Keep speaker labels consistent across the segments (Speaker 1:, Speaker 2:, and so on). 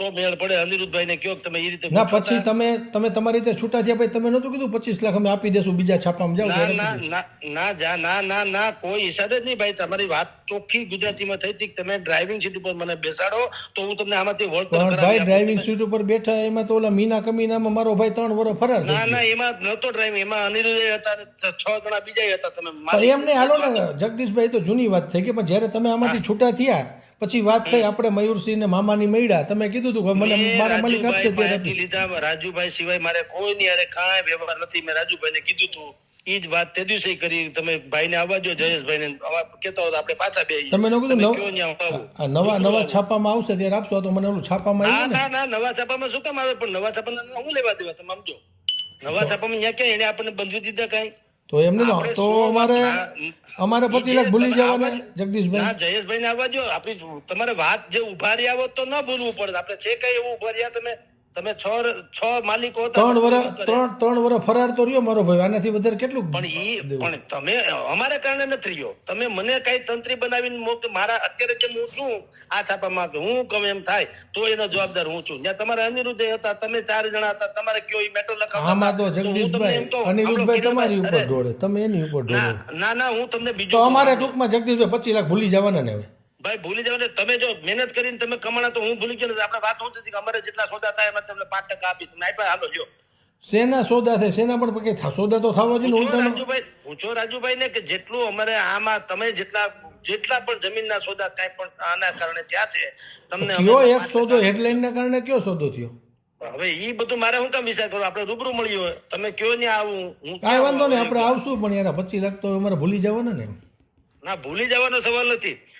Speaker 1: તો મેળ પડે અનિરુદ્ધભાઈ ને કયો તમે એ રીતે
Speaker 2: ના
Speaker 1: પછી
Speaker 2: તમે તમે તમારી રીતે છૂટા થયા પછી તમે નહોતું કીધું? પચીસ લાખ અમે આપી દેશું બીજા છાપામાં જાઓ
Speaker 1: ના ના ના ના જા ના ના ના કોઈ હિસાબે જ નહીં ભાઈ. તમારી વાત ચોખ્ખી ગુજરાતીમાં થઈ હતી તમે ડ્રાઇવિંગ સીટ ઉપર મને બેસાડો તો હું તમને આમાંથી વળતર
Speaker 2: ભાઈ ડ્રાઇવિંગ સીટ ઉપર બેઠા એમાં તો ઓલા મીના કમીનામાં મારો ભાઈ ત્રણ વર્ષ ફરાર
Speaker 1: ના ના એમાં નહોતો ડ્રાઇવિંગ એમાં અનિરુદ્ધ હતા છ જણા બીજા હતા. તમે
Speaker 2: એમને હાલો ને જગદીશભાઈ તો જૂની વાત થઈ ગઈ પણ જ્યારે તમે આમાંથી છૂટા થયા પછી વાત થઈ આપણે મયુરસિંહ ને મામાની મળ્યા. તમે કીધું હતું કે મને મારા મલિક આપશે ત્યારે
Speaker 1: લીધા રાજુભાઈ સિવાય મારે કોઈ ની હારે કાંઈ વ્યવહાર નથી. મેં રાજુભાઈ ને કીધું તું. ઈ જ વાત તે દિવસે કરી. તમે ભાઈને આવવા જો જયેશભાઈને. ને કેતા હોય આપણે પાછા બે
Speaker 2: તમે ન કીધું નવ- નવા છાપામાં આવશે ત્યારે આપશો તો મને ઓલું છાપામાં
Speaker 1: ના
Speaker 2: ના?
Speaker 1: ના નવા છાપામાં શું કામ આવે? પણ નવા છાપામાં હું લેવા દેવા તમે સમજો નવા છાપામાં ન્યા ક્યાં એને આપણને બંધવી દીધા કાંઈ?
Speaker 2: તો એમને તો અમારે અમારે
Speaker 1: પતિ
Speaker 2: લાખ ભૂલી જવાના જગદીશભાઈ
Speaker 1: ના. જયેશભાઈ ને આવવા જો. આપણી તમારે વાત જે ઊભા રહ્યા તો ન ભૂલવું પડે. આપણે છે કઈ એવું ઊભા રહ્યા તમે તમે છ છ માલિકો
Speaker 2: ત્રણ વર્ષ ત્રણ ત્રણ વર્ષ ફરાર તો રહ્યો મારો ભાઈ આનાથી વધારે કેટલું
Speaker 1: પણ ઈ પણ તમે અમારે કારણે નથી રહ્યો. તમે મને કઈ તંત્રી બનાવીને મોક મારા અત્યારે કેમ હું છું આ છાપામાં કે હું કમ એમ થાય તો એનો જવાબદાર હું છું. ત્યાં તમારા અનિરુદ્ધ હતા તમે ચાર જણા હતા તમારે કયો ઈ મેટર લખાવતા
Speaker 2: આમાં તો જગદીશભાઈ અનિરુદ્ધભાઈ તમારી ઉપર દોડે તમે એની ઉપર દોડે.
Speaker 1: ના ના હું તમને
Speaker 2: તો
Speaker 1: બીજું
Speaker 2: અમારે ટૂંકમાં જગદીશભાઈ પચીસ લાખ ભૂલી જવાના ને હવે.
Speaker 1: ભાઈ ભૂલી જવાને તમે જો મહેનત કરીને તમે કમાણા તો હું ભૂલી ગયો નથી આપણે વાત હું નથી કે અમારે જેટલા સોદા થાય એમાં તમને પાંચ ટકા આપી તમે આપ્યા હાલો જો
Speaker 2: શેના સોદા થાય? શેના પણ સોદા તો થવા જોઈએ
Speaker 1: રાજુભાઈ પૂછો રાજુભાઈ ને કે જેટલું અમારે આમાં તમે જેટલા જેટલા પણ જમીનના સોદા કાંઈ પણ આના કારણે થયા છે તમને
Speaker 2: કયો એક સોદો હેડલાઇનના કારણે કયો સોદો થયો?
Speaker 1: હવે ઈ બધું મારે હું કામ વિચાર કરું? આપણે રૂબરૂ મળ્યું હોય. તમે કયો ને આવું? હું
Speaker 2: કાંઈ વાંધો નહીં આપણે આવશું પણ યાર પચીસ લાખ તો અમારે ભૂલી જવાના ને
Speaker 1: ના ભૂલી જવાનો સવાલ નથી.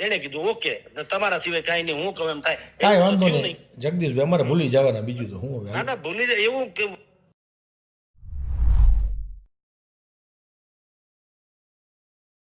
Speaker 1: એને કીધું ઓકે. તમારા સિવાય કાંઈ નહીં હું કહું એમ થાય.
Speaker 2: કાંઈ વાંધો નહીં. જગદીશભાઈ અમારે ભૂલી જવાના બીજું તો. હું હવે?
Speaker 1: ના ના ભૂલી જાય. એવું કે